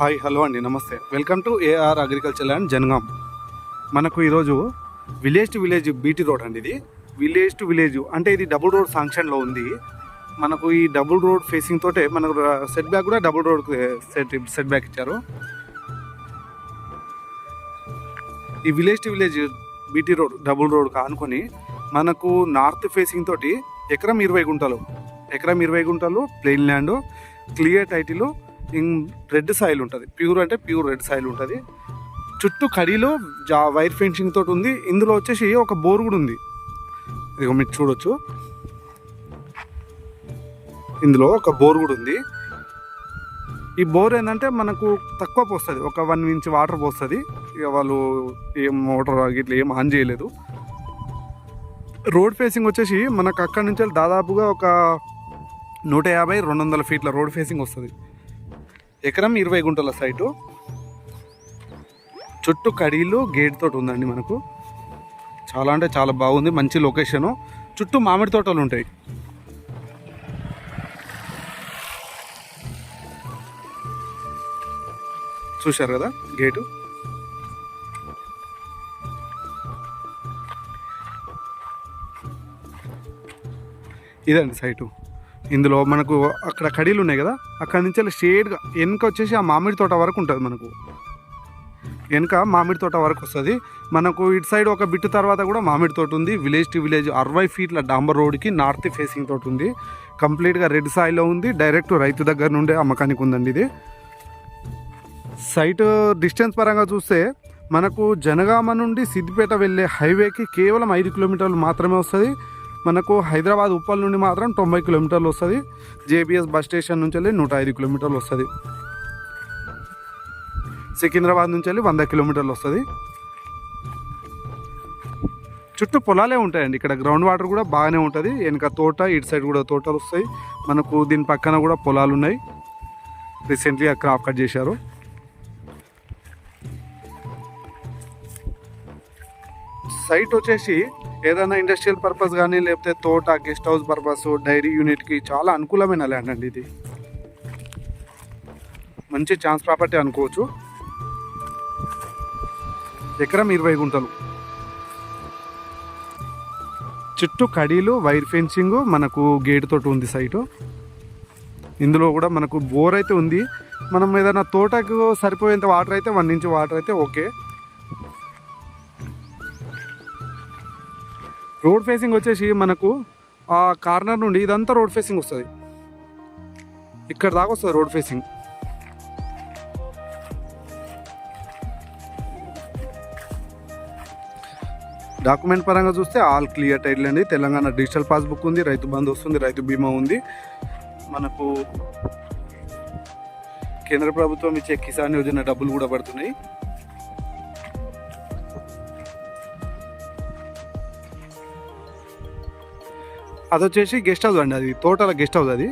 Hi hello అండి నమస్తే. Welcome to AR agriculture land Jangaon. మనకు ఈరోజు village to village BT road అండి ఇది. విలేజ్ టు విలేజ్ అంటే ఇది డబుల్ రోడ్ సాంక్షన్లో ఉంది. మనకు ఈ డబుల్ రోడ్ ఫేసింగ్ తోటే మనకు సెట్ బ్యాక్ కూడా double road set set back ఇచ్చారు. ఈ village to village BT road double road కానుకొని మనకు నార్త్ ఫేసింగ్ తోటి ఎకరం ఇరవై గుంటలు. ఎకరం ఇరవై గుంటలు plain land clear title red soil ఉంటుంది. ప్యూర్ అంటే ప్యూర్ రెడ్ సాయిల్ ఉంటుంది. చుట్టూ కడీలో జా వైర్ ఫెన్సింగ్ తోటి ఉంది. ఇందులో వచ్చేసి ఒక బోర్ కూడా ఉంది. ఇదిగో మీరు చూడొచ్చు. ఇందులో ఒక బోర్ కూడా ఉంది. ఈ బోర్ ఏంటంటే మనకు తక్కువ పోస్తుంది. ఒక వన్ ఇంచ్ వాటర్ పోస్తుంది. ఇక వాళ్ళు ఏం మోటార్ ఇట్లా ఏం ఆన్ చేయలేదు. రోడ్ ఫేసింగ్ వచ్చేసి మనకు అక్కడి నుంచి దాదాపుగా ఒక నూట యాభై రెండు వందల ఫీట్ల రోడ్ ఫేసింగ్ వస్తుంది. ఎకరం ఇరవై గుంటల సైటు. చుట్టూ కడీలు గేట్ తోటి ఉందండి మనకు. చాలా అంటే చాలా బాగుంది మంచి లొకేషను. చుట్టూ మామిడి తోటలు ఉంటాయి. చూశారు కదా గేటు? ఇదండి సైటు. ఇందులో మనకు అక్కడ కడీలు ఉన్నాయి కదా అక్కడ నుంచి షేడ్గా వెనుక వచ్చేసి ఆ మామిడి తోట వరకు ఉంటుంది మనకు. వెనుక మామిడి తోట వరకు వస్తుంది. మనకు ఇటు సైడ్ ఒక బిట్టు తర్వాత కూడా మామిడి తోట ఉంది. విలేజ్ టు విలేజ్ అరవై ఫీట్ల డాంబర్ రోడ్కి నార్త్ ఫేసింగ్ తోట ఉంది. కంప్లీట్గా రెడ్ సాయిలో ఉంది. డైరెక్ట్ రైతు దగ్గర నుండే అమ్మకానికి ఉందండి ఇది. సైట్ డిస్టెన్స్ పరంగా చూస్తే మనకు జనగామ నుండి సిద్దిపేట వెళ్ళే హైవేకి కేవలం ఐదు కిలోమీటర్లు మాత్రమే వస్తుంది. మనకు హైదరాబాద్ ఉప్పల్ నుండి మాత్రం తొంభై కిలోమీటర్లు వస్తుంది. జేబీఎస్ బస్ స్టేషన్ నుంచి వెళ్ళి నూట ఐదు కిలోమీటర్లు వస్తుంది. సికింద్రాబాద్ నుంచి వెళ్ళి వంద కిలోమీటర్లు వస్తుంది. చుట్టూ పొలాలే ఉంటాయండి. ఇక్కడ గ్రౌండ్ వాటర్ కూడా బాగానే ఉంటుంది. వెనక తోట ఇటు సైడ్ కూడా తోటలు వస్తాయి. మనకు దీని పక్కన కూడా పొలాలు ఉన్నాయి. రీసెంట్లీ క్రాప్ కట్ చేశారు. సైట్ వచ్చేసి ఏదైనా ఇండస్ట్రియల్ పర్పస్ కానీ లేకపోతే తోట గెస్ట్ హౌస్ పర్పస్ డైరీ యూనిట్కి చాలా అనుకూలమైన ల్యాండ్ అండి ఇది. మంచి ఛాన్స్ ప్రాపర్టీ అనుకోవచ్చు. ఎకరం ఇరవై గుంటలు. చుట్టూ కడీలు వైర్ ఫెన్సింగ్ మనకు గేట్ తోటి ఉంది సైటు ఇందులో కూడా మనకు బోర్ అయితే ఉంది. మనం ఏదైనా తోటకు సరిపోయేంత వాటర్ అయితే వన్ ఇంచ్ వాటర్ అయితే ఓకే రోడ్ ఫేసింగ్ వచ్చేసి మనకు ఆ కార్నర్ నుండి ఇదంతా రోడ్ ఫేసింగ్ వస్తుంది. ఇక్కడ దాకా వస్తుంది రోడ్ ఫేసింగ్. డాక్యుమెంట్ పరంగా చూస్తే ఆల్ క్లియర్ టైటిల్ అండి. తెలంగాణ డిజిటల్ పాస్బుక్ ఉంది రైతు బంధు వస్తుంది రైతు బీమా ఉంది. మనకు కేంద్ర ప్రభుత్వం ఇచ్చే కిసాన్ యోజన డబ్బులు కూడా పడుతున్నాయి. అది వచ్చేసి గెస్ట్ హౌస్ అండి అది తోటల గెస్ట్ హౌస్ అది.